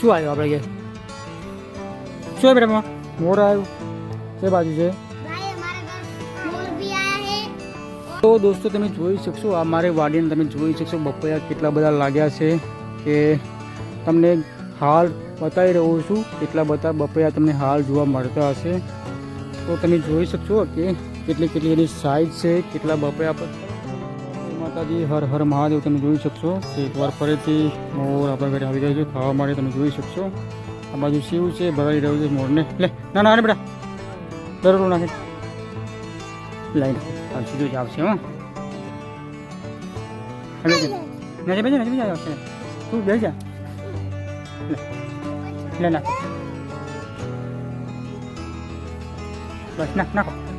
શું આવ્યું આપણે ગેસ શું મેડમ મોર આવ્યું. કઈ બાજુ છે. તો દોસ્તો તમે જોઈ શકશો આ મારે વાડીને તમે જોઈ શકશો બપૈયા કેટલા બધા લાગ્યા છે કે તમને હાલ બતાવી રહ્યો છું કેટલા બધા બપૈયા તમને હાલ જોવા મળતા હશે. તો તમે જોઈ શકશો કે કેટલી કેટલી એની સાઇઝ છે કેટલા બપૈયા પર માતાજી, હર હર મહાદેવ, તમે જોઈ શકશો કે એકવાર ફરીથી મોર આપણા ઘરે આવી ગયો છે, ખાવા માટે તમે જોઈ શકશો. આ બાજુ શિવ છે, ભરાઈ રહ્યું છે મોરને. લે, ના ના બેટા. દરોડો નાખે. લાઈન આ સીધું જ આવશે, હા. હવે બેજે નજે બેજે આવશે. તું બેસી જા. લે લે બસ, નાખ, નાખો.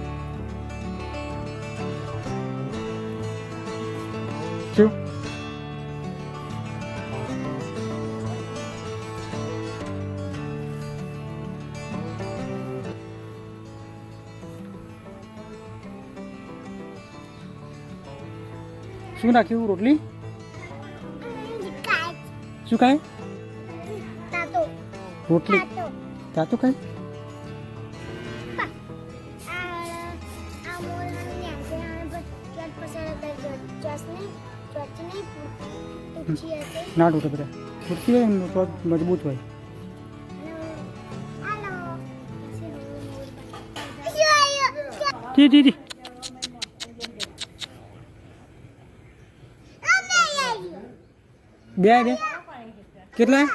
Suka kau rotli? Suka? Tato. Rotli. Tato kan? Nah, dua berapa? Berapa yang nomor nomor dua tu? Hello. Di. બે બે. કેટલા?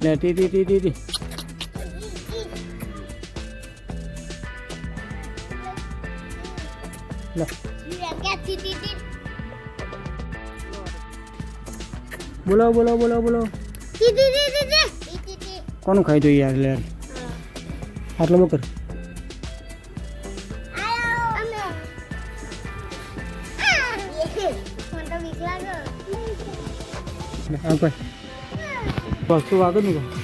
ટી ટી ટી ટી. બોલો બોલાવો બોલો બોલો કોનું ખાઈ જોઈએ યાર લેર આટલો આવ વસ્તુ વાગે નહીં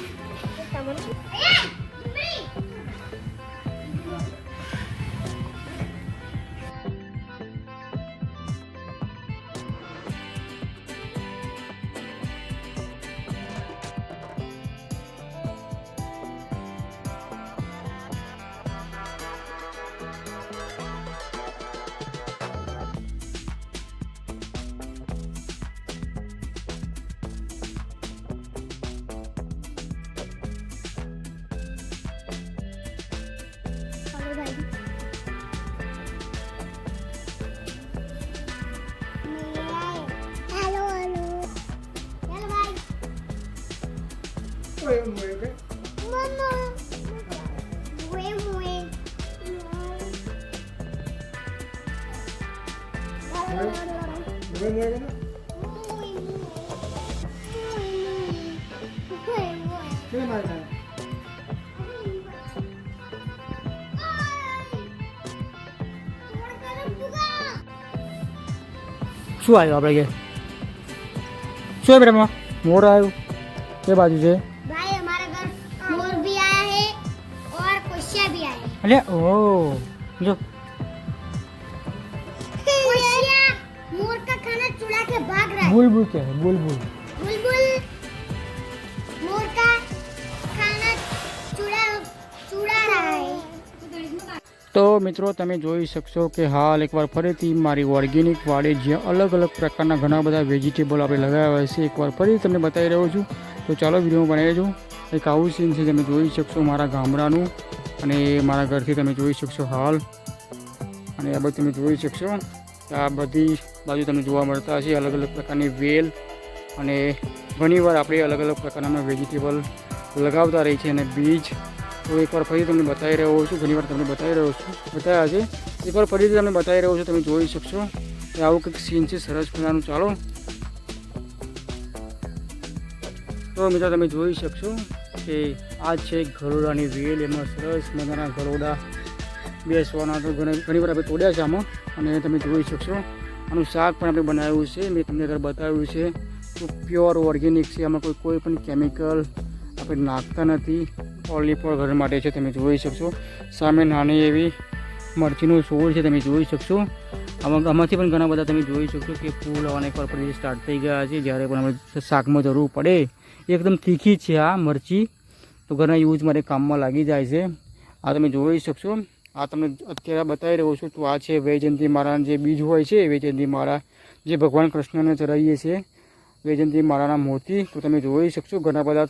ભાઈ Mama. Mue mue. શું આવ્યું આપણે ઘેર શું બેટા મામા મોર આવ્યું એ બાજુ છે અલે ઓ જો कुशिया मोर का खाना चुरा के भाग रहा है બુલબુલ કે બુલબુલ बुलबुल मोर का खाना चुरा चुरा रहा है તો મિત્રો તમે જોઈ શકશો કે હાલ એકવાર ફરીથી મારી ઓર્ગેનિક વાડે જ્યાં અલગ અલગ પ્રકારના ઘણા બધા વેજીટેબલ આપણે લગાવ્યા છે એકવાર ફરી તમને બતાવી રહ્યો છું તો ચાલો વિડીયો બનાવી રહેજો એક આવું સીન છે તમે જોઈ શકશો મારા ગામડાનું અને મારા ઘરથી તમે જોઈ શકશો હાલ. અને આ બધું તમે જોઈ શકશો. આ બધી બાજુ તમને જોવા મળતા હશે અલગ અલગ પ્રકારની વેલ. અને ઘણીવાર આપણે અલગ અલગ પ્રકારના વેજીટેબલ લગાવતા રહી છે અને બીજ. તો એકવાર ફરી તમને બતાવી રહ્યો છું ઘણીવાર તમને બતાવી રહ્યો છું, બતાવ્યા છે. એકવાર ફરીથી તમને બતાવી રહ્યો છું, તમે જોઈ શકશો કે આવું કંઈક સીન છે, સરસ મજાનું. ચાલો. તો મિત્રો, તમે જોઈ શકશો કે આ છે ગરોડાની વેલ એમાં સરસ મજાના ગરોડા બેસવાના તો ઘણી ઘણી વાર આપણે તોડ્યા છે આમાં. અને તમે જોઈ શકશો. આનું શાક પણ આપણે બનાવ્યું છે. મેં તમને આગળ બતાવ્યું છે. તો પ્યોર ઓર્ગેનિક છે. આમાં કોઈ કોઈ પણ કેમિકલ આપણે નાખતા નથી. ઓનલી ફોર ઘર માટે છે. તમે જોઈ શકશો. સામે નાની એવી મરચીનું છોડ છે. તમે જોઈ શકશો. આમાં આમાંથી પણ ઘણા બધા તમે જોઈ શકશો કે ફૂલ અને પછી સ્ટાર્ટ થઈ ગયા છે. જ્યારે પણ આપણે શાકમાં જરૂર પડે એકદમ તીખી છે આ મરચી. તો ઘણા યુઝ મારે કામમાં લાગી જાય છે. આ તમે જોઈ શકશો. આ તમને અત્યારે બતાવી રહ્યો છું. તો આ છે વૈજયંતી માળાના જે બીજ હોય છે, વૈજયંતી માળા જે ભગવાન કૃષ્ણને ચડાવીએ છીએ વૈજયંતી માળાના મોતી. તો તમે જોઈ શકશો ઘણા બધા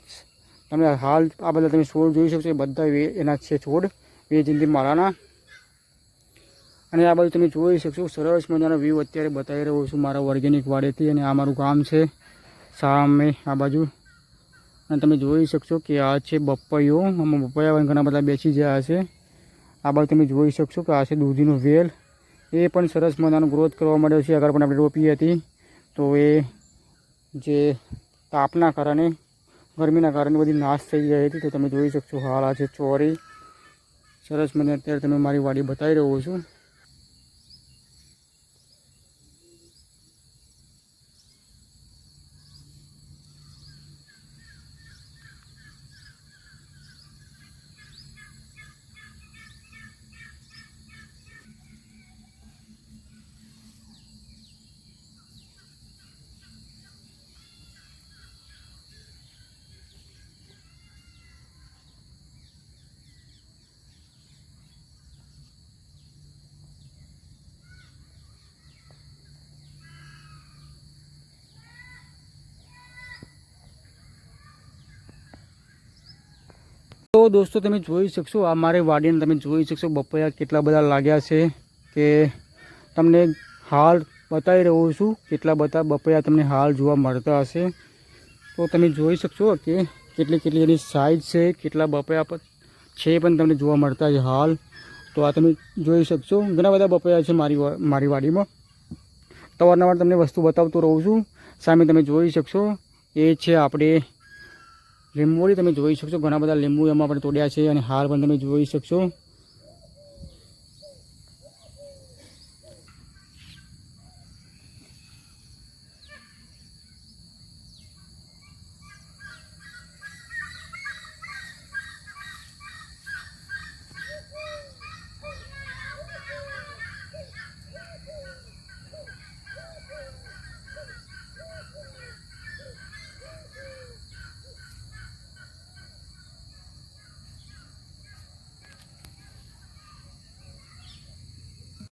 તમે હાલ આ બધા તમે છોડ જોઈ શકશો. એ બધા એના છે છોડ વૈજયંતી માળાના અને આ બાજુ તમે જોઈ શકશો, સરસ મજાનો વ્યૂ અત્યારે બતાવી રહ્યો છું મારા ઓર્ગેનિક વાડેથી અને આ મારું ગામ છે સામે આ બાજુ. અને તમે જોઈ શકશો કે આ છે બપૈયો. આમાં બપૈયા ઘણા બધા બેસી ગયા છે આ બાજુ તમે જોઈ શકશો કે આ છે દૂધીનો વેલ. એ પણ સરસ મજાનો ગ્રોથ કરવા માંડ્યો છે. આગળ પણ આપણે રોપી હતી. તો એ જે તાપના કારણે, ગરમીના કારણે બધી નાશ થઈ ગઈ હતી. તો તમે જોઈ શકશો હાલ આ છે ચોરી. સરસ મને અત્યારે તમે મારી વાડી બતાવી રહ્યો છું. તો દોસ્તો તમે જોઈ શકશો, આ મારી વાડીને તમે જોઈ શકશો બપૈયા કેટલા બધા લાગ્યા છે કે તમને હાલ બતાવી રહ્યો છું, કેટલા બધા બપૈયા તમને હાલ જોવા મળતા હશે. તો તમે જોઈ શકશો કે કેટલી કેટલી એની સાઇઝ છે, કેટલા બપૈયા પર છે પણ તમને જોવા મળતા છે હાલ. તો આ તમે જોઈ શકશો, ઘણા બધા બપૈયા છે મારી મારી વાડીમાં. તો અવારનવાર તમને વસ્તુ બતાવતો રહું છું. સામે તમે જોઈ શકશો, એ છે આપણે લીંબોળી તમે જોઈ શકશો. ઘણા બધા લીંબુ એમાં આપણે તોડ્યા છે અને હાર પણ તમે જોઈ શકશો.